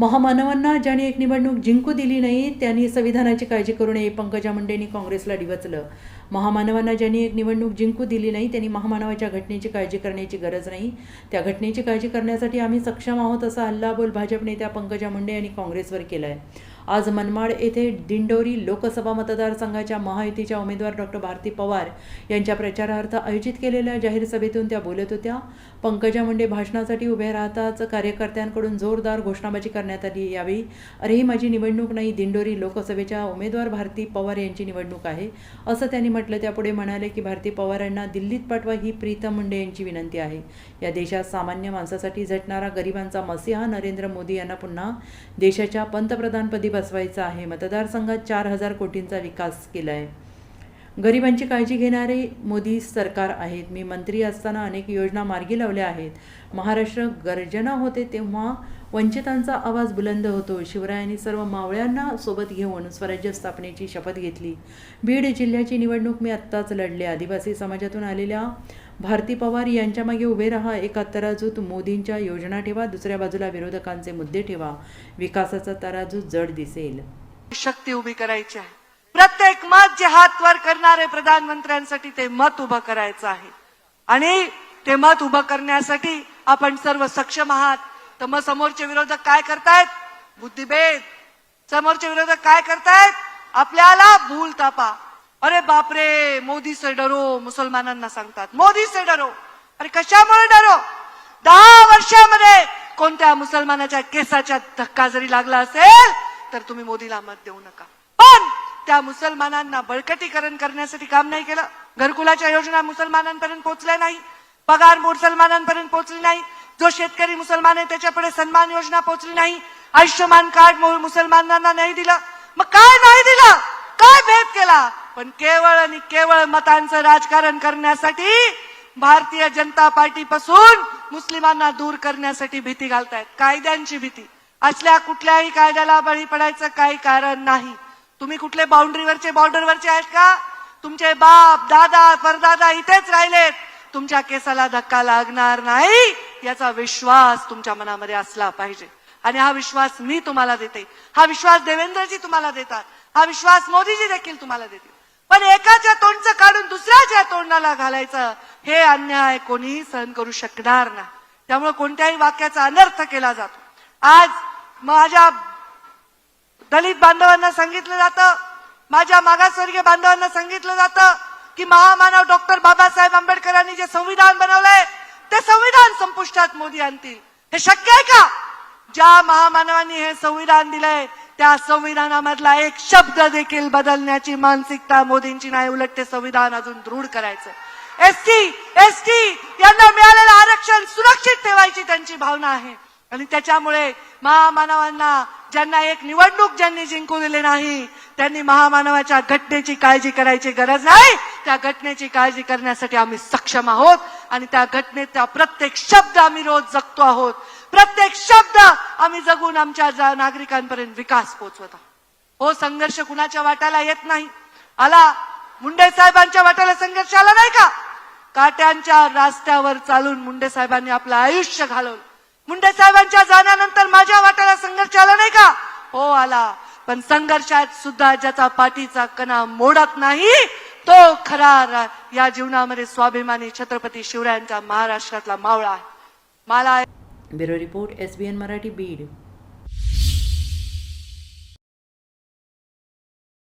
महामानवांना ज्यांनी एक निवडणूक जिंकू दिली नाही त्यांनी संविधानाची काळजी करू नये पंकजा मुंडेंनी काँग्रेसला डिवचलं. महामानवांना ज्यांनी एक निवडणूक जिंकू दिली नाही त्यांनी महामानवाच्या घटनेची काळजी करण्याची गरज नाही. त्या घटनेची काळजी करण्यासाठी आम्ही सक्षम आहोत असा हल्लाबोल भाजप नेत्या पंकजा मुंडे यांनी काँग्रेसवर केला आहे आज मनमाड येथे दिंडोरी लोकसभा मतदारसंघाच्या महायुतीच्या उमेदवार डॉक्टर भारती पवार यांच्या प्रचारार्थ आयोजित केलेल्या जाहीर सभेतून त्या बोलत होत्या. पंकजा मुंडे भाषणासाठी उभे राहताच कार्यकर्त्यांकडून जोरदार घोषणाबाजी करण्यात आली यावेळी अरे ही माझी निवडणूक नाही दिंडोरी लोकसभेच्या उमेदवार भारती पवार यांची निवडणूक आहे. असं त्यांनी म्हटलं. त्यापुढे म्हणाले की भारती पवारांना दिल्लीत पाठवा ही प्रीतम मुंडे यांची विनंती आहे. या देशात सामान्य माणसासाठी झटणारा गरिबांचा मसीहा नरेंद्र मोदी यांना पुन्हा देशाच्या पंतप्रधानपदी बसवायचा आहे. मतदारसंघात चार हजार कोटींचा विकास केला आहे गरिबांची काळजी घेणारे मोदी सरकार आहेत. मी मंत्री असताना अनेक योजना मार्गी लावल्या आहेत. महाराष्ट्र गर्जना होते तेव्हा वंचितांचा आवाज बुलंद होतो. शिवरायांनी सर्व मावळ्यांना सोबत घेऊन स्वराज्य स्थापनेची शपथ घेतली. बीड जिल्ह्याची निवडणूक मी आत्ताच लढले. आदिवासी समाजातून आलेल्या भारती पवार यांच्यामागे उभे राहा. एका तराजूत मोदींच्या योजना ठेवा. दुसऱ्या बाजूला विरोधकांचे मुद्दे ठेवा. विकासाचा तराजू जड दिसेल. शक्ती उभी करायची आहे. प्रत्येक मत जे हात वर करणारे प्रधानमंत्र्यांसाठी ते मत उभं करायचं आहे. आणि ते मत उभं करण्यासाठी आपण सर्व सक्षम आहात. तर मग समोरचे विरोधक काय करतायत? बुद्धिभेद. समोरचे विरोधक काय करतायत? आपल्याला भूल तापा अरे बापरे मोदी से डरो मुसलमानांना सांगतात. मोदी से डरो. अरे कशामुळे डरो? दहा वर्षामध्ये कोणत्या मुसलमानाच्या केसाच्या धक्का जरी लागला असेल तर तुम्ही मोदीला मत देऊ नका. त्या मुसलमानांना बळकटीकरण करण्यासाठी काम नाही केलं. घरकुलाच्या योजना मुसलमानांपर्यंत पोहोचल्या नाही. पगार मुसलमानांपर्यंत पोहोचली नाही. जो शेतकरी मुसलमान आहे त्याच्याकडे सन्मान योजना पोहोचली नाही. आयुष्यमान कार्ड मुसलमानांना नाही दिलं. मग काय नाही दिलं? काय भेद केला? पण केवळ आणि केवळ मतांचं राजकारण करण्यासाठी भारतीय जनता पार्टी पासून मुस्लिमांना दूर करण्यासाठी भीती घालतायत. कायद्यांची भीती. असल्या कुठल्याही कायद्याला बळी पडायचं काही कारण नाही. तुम्ही कुठले बाउंड्रीवरचे बॉर्डरवरचे आहेत का? तुमचे बाप दादा परदादा इथेच राहिलेत. तुमच्या केसाला धक्का लागणार नाही याचा विश्वास तुमच्या मनामध्ये असला पाहिजे. आणि हा विश्वास मी तुम्हाला देते. हा विश्वास देवेंद्रजी तुम्हाला देतात. हा विश्वास मोदीजी देखील तुम्हाला देतील. पण एकाच्या तोंडचं काढून दुसऱ्याच्या तोंडाला घालायचं हे अन्याय कोणी सहन करू शकणार नाही. त्यामुळे कोणत्याही वाक्याचा अनर्थ केला जातो. आज माझ्या दलित बांधवांना सांगितलं जातं माझ्या मागासवर्गीय बांधवांना सांगितलं जातं की महामानव डॉक्टर बाबासाहेब आंबेडकरांनी जे संविधान बनवलंय ते संविधान संपुष्टात मोदी आणतील. हे शक्य आहे का? ज्या महामानवांनी हे संविधान दिलंय त्या संविधानामधला एक शब्द देखील बदलण्याची मानसिकता मोदींची नाही उलट ते संविधान अजून दृढ करायचं. एसटी एसटी यांना मिळालेलं आरक्षण सुरक्षित ठेवायची त्यांची भावना आहे. आणि त्याच्यामुळे महामानवांना ज्यांना एक निवडणूक ज्यांनी जिंकू दिली नाही त्यांनी महामानवाच्या घटनेची काळजी करायची गरज नाही. त्या घटनेची काळजी करण्यासाठी आम्ही सक्षम आहोत आणि त्या घटनेचा प्रत्येक शब्द आम्ही रोज जगतो आहोत. प्रत्येक शब्द आम्ही जगून आमच्या नागरिकांपर्यंत विकास पोहोचवत आहोत हो संघर्ष कुणाच्या वाट्याला येत नाही? आला? मुंडे साहेबांच्या वाट्याला संघर्ष आला नाही का? काट्यांच्या रस्त्यावर चालून मुंडे साहेबांनी आपलं आयुष्य घालवलं. मुंडे साहेबांच्या जाण्यानंतर माझ्या वाट्याला संघर्ष आला नाही का? हो आला. पण संघर्षात सुद्धा ज्याचा पाठीचा कणा मोडत नाही तो खरा या जीवनामध्ये स्वाभिमानी छत्रपती शिवरायांचा महाराष्ट्रातला मावळा आहे. मला bureau report S B N Marathi Beed.